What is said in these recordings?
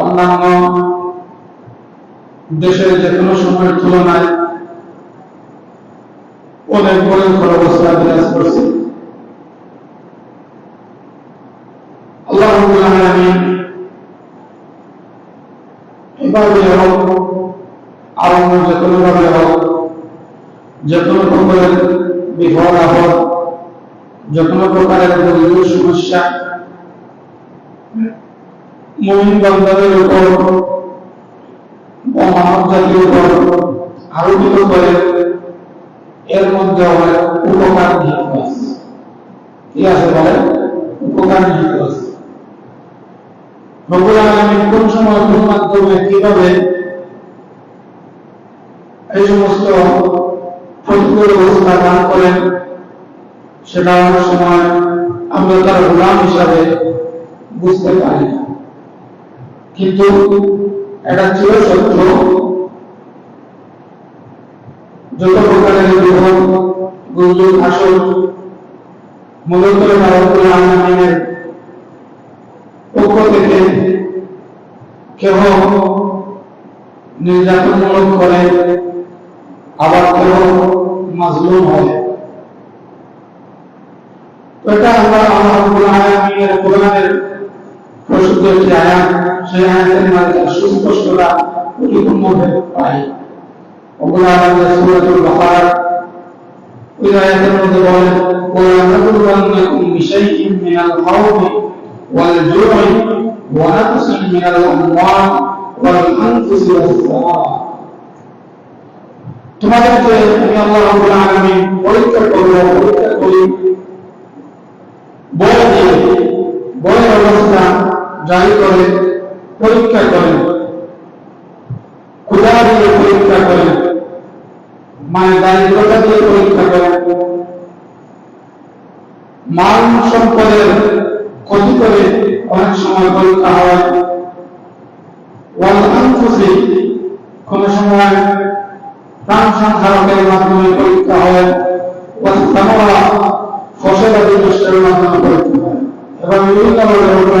অন্যান্য দেশের যে কোনো সময়ের তুলনায় অনেক ভয়ঙ্কর অবস্থা বিরাজ করছে। আল্লাহ এভাবে হোক, আর অন্য যে কোনো ভাবে হোক যে কোনো প্রকারের প্রকারের দলীয় সমস্যা মুমিন বান্দাদের উপর মানব জাতির উপর আরোপিত করে এর মধ্যে উপকার নিহিত আছে কি আছে বলে উপকার নিহিত আছে রব্বুল আলামিন কোন সময় কোন মাধ্যমে কীভাবে এই সমস্ত প্রতিকূল অবস্থা দান করেন, সেটা সময় আমরা তার গোলাম হিসাবে বুঝতে পারি না। কিন্তু এটা ছিল সত্য যত প্রকারের বিপদ দুর্যোগ আসল মূলত আলামিনের পক্ষ থেকে কেহ নির্যাতনমূলক করে, আবার কেহ মাজলুম হয়। এটা আমরা কোরআনের প্রসিদ্ধ একটি আয়াত। সেই আয়াতের মাধ্যমে সুস্পষ্টতা পরিপূর্ণভাবে পাই ওগুলো আমাদের সূরাতুল বাকারা ওই আয়াতের মধ্যে বলেন وَلَنَبْلُوَنَّكُمْ بِشَيْءٍ مِنَ الْخَوْفِ وَالْجُوعِ ونقص من الأموال والأنفس والثمرات তোমাদেরকে আমি আল্লাহ রাব্বুল আলামিন পরীক্ষা করব পরীক্ষা করি বয় দিয়ে বয়ের অবস্থা জারি করে পরীক্ষা করেন। ক্ষুধা দিয়ে পরীক্ষা করেন। মানে দারিদ্রতা দিয়ে পরীক্ষা করেন। মান সম্পদের ক্ষতি করে অনেক সময় পরীক্ষা হয়। আনফুসি কোন সময় প্রাণ সংখ্যারকের মাধ্যমে পরীক্ষা হয়। ফসল আদি নষ্টের মাধ্যমে পরীক্ষা হয় এবং বিভিন্নভাবে রব্বুল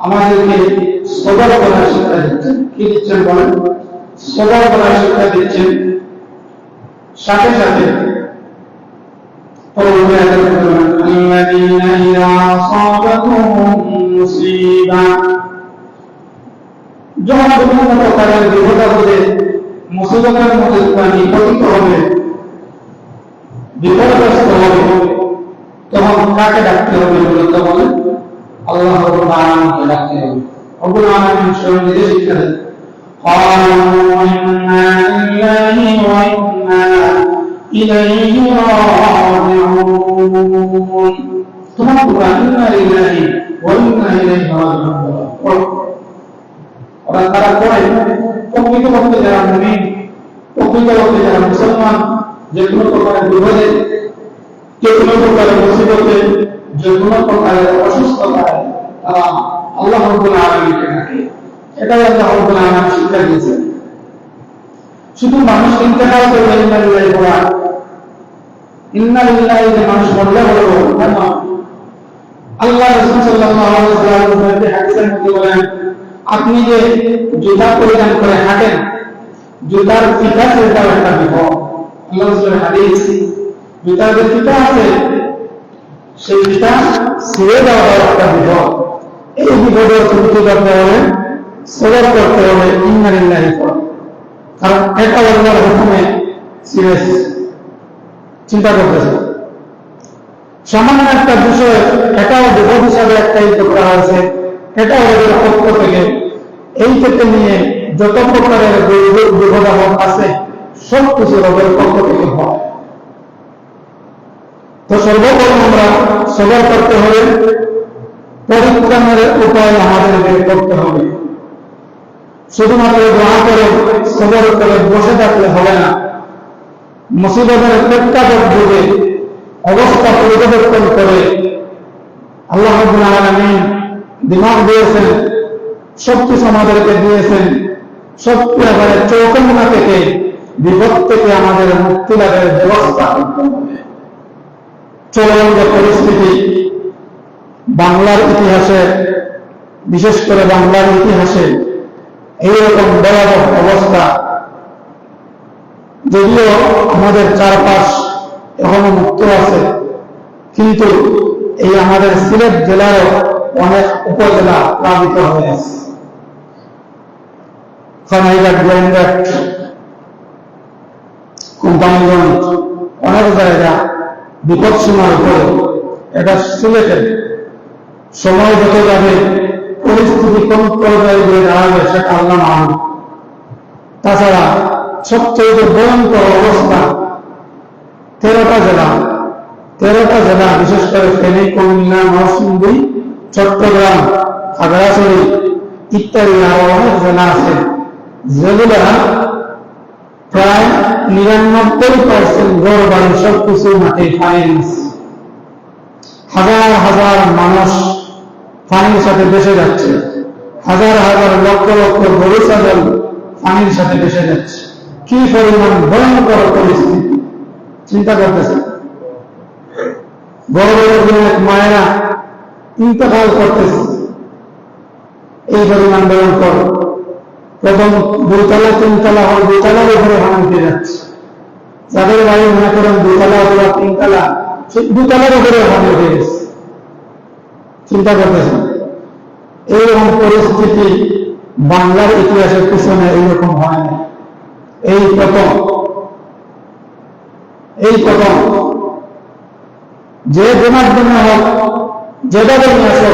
আমাদেরকে সবর করার শিক্ষা দিচ্ছেন কি দিচ্ছেন বলেন সবর করার শিক্ষা দিচ্ছেন সাথে সাথে الذين إذا أصابتهم مصيبة যখন বিভিন্ন প্রকারের বিপদ আপদে মুসিবতের মধ্যে নিপতিত হবে বিপদগ্রস্ত হবে তখন কাকে ডাকতে হবে মূলত বলে আল্লাহ রব্বুল আলামিনকে ডাকতে হবে রব্বুল আলামিন স্বয়ং নিজে শিক্ষা দেন قالوا إنا لله وإنا إليه راجعون তোমার কোরআন ইন্না লিল্লাহি ওয়া ইন্না ইলাইহি রাজিউন ওরা তারা পড়ে প্রকৃত পক্ষে যারা মুমিন প্রকৃত পক্ষে যারা মুসলমান যে কোনো প্রকারের বিপদে যে কোনো প্রকারের মুসিবতে আল্লাহ রব্বুল আলামিনকে ডাকে এটাই আল্লাহ রব্বুল আলামিন শিক্ষা দিয়েছেন। শুধু মানুষ ইন্তেকাল করবে ইন্না বলা ইন্না যে মানুষ বললে বলব না আল্লাহ রাসূল সাল্লাল্লাহু আলাইহি ওয়াসাল্লাম হাদিসের মধ্যে বলেন, আপনি যে জুতা পরিধান করে হাঁটেন জুতার ফিতা সেটাও একটা বিপদ। আল্লাহ যে ফিতা আছে সেই ফিতা ছিঁড়ে একটা বিপদ এই বিপদের করতে হবে? করতে হবে কারণ এটা হুকুমে সিরিয়াস চিন্তা করতেছে? সামান্য একটা বিষয়, এটাও বিপদ হিসাবে করা হয়েছে। এটাও ওদের পক্ষ থেকে এই ক্ষেত্রে নিয়ে যত প্রকারের বিপদ আপদ আছে সব কিছু ওদের পক্ষ থেকে হয়। তো সর্বপ্রথম আমরা সবর করতে হবে, পরিত্রাণের উপায় আমাদের বের করতে হবে। শুধুমাত্র দোয়া করে, সবর করে বসে থাকলে হবে না। মুসিবতের প্রেক্ষাপট যুগে অবস্থা পরিবর্তন করে আল্লাহ আলামিন দিমাগ দিয়েছেন, শক্তি আমাদেরকে দিয়েছেন, শক্তি আবার চৌকন্যা থেকে বিপদ থেকে আমাদের মুক্তি লাভের ব্যবস্থা করতে হবে। চলমান যে পরিস্থিতি বাংলার ইতিহাসে, বিশেষ করে বাংলার ইতিহাসে এইরকম ভয়াবহ অবস্থা। যদিও আমাদের চারপাশ এখনও মুক্ত আছে, কিন্তু এই আমাদের সিলেট জেলারও অনেক উপজেলা প্লাবিত হয়ে আছে। কোম্পানিগঞ্জ অনেক জায়গা বিপদ সীমার উপরে এটা সিলেটের সময় যত যাবে, পরিস্থিতি কোন পর্যায়ে গিয়ে দাঁড়াবে সেটা আল্লাহ মান তাছাড়া সবচেয়ে ভয়ঙ্কর অবস্থা তেরোটা জেলা। তেরোটা জেলা, বিশেষ করে ফেনী, কুমিল্লা নরসিংদী চট্টগ্রাম, খাগড়াছড়ি ইত্যাদি আরও অনেক জেলা আছে যেগুলা নিরানব্বই পার্সেন্ট গড় বাড়ি সবকিছু মাঠে ফাইন্যান্স হাজার হাজার মানুষ পানির সাথে ভেসে যাচ্ছে। হাজার হাজার লক্ষ লক্ষ গরু, ছাগল পানির সাথে ভেসে যাচ্ছে। কি পরিমাণ ভয়ঙ্কর পরিস্থিতি? চিন্তা করতেছে বড় বড় অনেক মায়েরা ইন্তকাল করতেছে। এই পরিমাণ ভয়ঙ্কর। প্রথম দুতলা তিনতলা হয়, দুইতলার উপরে ভাঙতে যাচ্ছে। যাদের বাড়ি মনে করেন দুতলা অথবা তিনতলা দুতলার উপরে ভাঙে হয়ে গেছে। চিন্তা করতেছেন? এইরকম পরিস্থিতি বাংলার ইতিহাসের পিছনে এইরকম হয় না এই প্রথম এই প্রথম, যে গুণার জন্য হোক যেভাবে নিয়ে আসো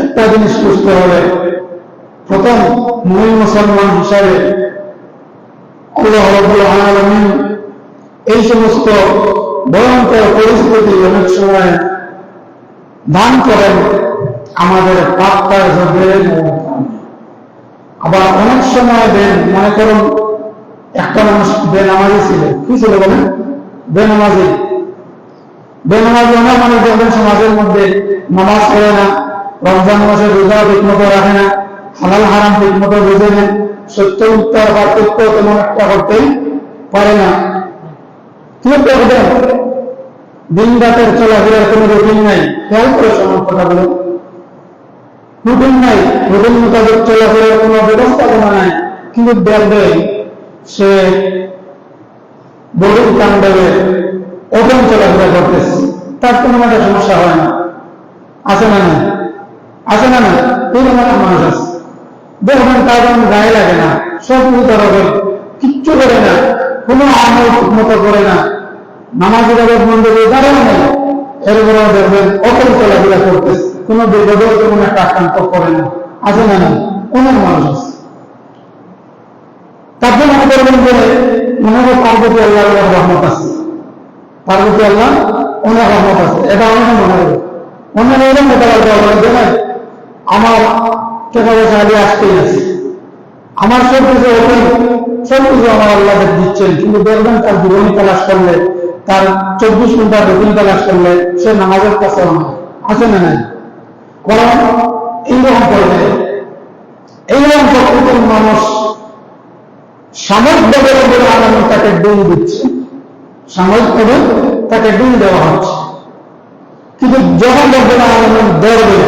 একটা জিনিস সুস্থ হবে। প্রথম মূল মুসলমান হিসাবে এই সমস্ত ভয়ঙ্কর পরিস্থিতি অনেক সময় দান করেন আমাদের জগের আবার অনেক সময় দেন, মনে করুন, একটা মানুষ বেনামাজি ছিল। কি ছিল বলেন? বেনামাজি। বেনামাজি অনেক মানুষ দেখবেন সমাজের মধ্যে নামাজ পড়ে না, রমজান মাসে রোজা মতো রাখে না। হালাল হারাম ঠিক মতো বুঝে নেন, সত্য উত্তর পার্থক্য তেমন একটা করতেই পারে না। দিন রাতের চলাফেরার কোনো রুটিন নাই। খেয়াল করে সমান কথা বলুন। রুটিন নাই। রুটিন মোতাবেক চলাফেরার কোনো ব্যবস্থাপনা নাই। কিন্তু দেখবেন সে বড়ুর কাণ্ডবে ওপেন চলাফেরা করতেছে। তার কোনো মানে সমস্যা হয় না। আছে না না আছে না না এই ধরনের মানুষ আছে। দেখবেন তার গায়ে লাগে না, সব উত্তর হবে, কিচ্ছু করে না, কোনো আমল মতো করে না। নামাজের আবার বন্ধ করে দাঁড়ানো নেই এরপরে দেখবেন অপর চলাফেরা করতেছে। কোনো বিপদের কোনো একটা আক্রান্ত করে না। আছে না না অনেক মানুষ তারপর মনে করবেন যে, মনে হয় পার্বতী আল্লাহর রহমত আছে। পার্বতী আল্লাহ অনেক রহমত আছে। এটা অনেক মনে হবে অনেক এরকম হবে আমার টাকা পয়সা আগে আসতেই আছে। আমার সব কিছু ওপেন সব কিছু আমার আল্লাহ দিচ্ছেন। কিন্তু দেখবেন তার জীবনী তালাশ করলে, তার চব্বিশ ঘণ্টা রুটিন তালাশ করলে সে নামাজের কাছে আছে না নাই? কারণ এইরকম করবে এইরকম প্রকৃতির মানুষ সাময়িকভাবে রব্বুল আলামিন তাকে ডিম দিচ্ছে। সাময়িকভাবে তাকে ডিম দেওয়া হচ্ছে। কিন্তু যখন রব্বুল আলামিন ধরবে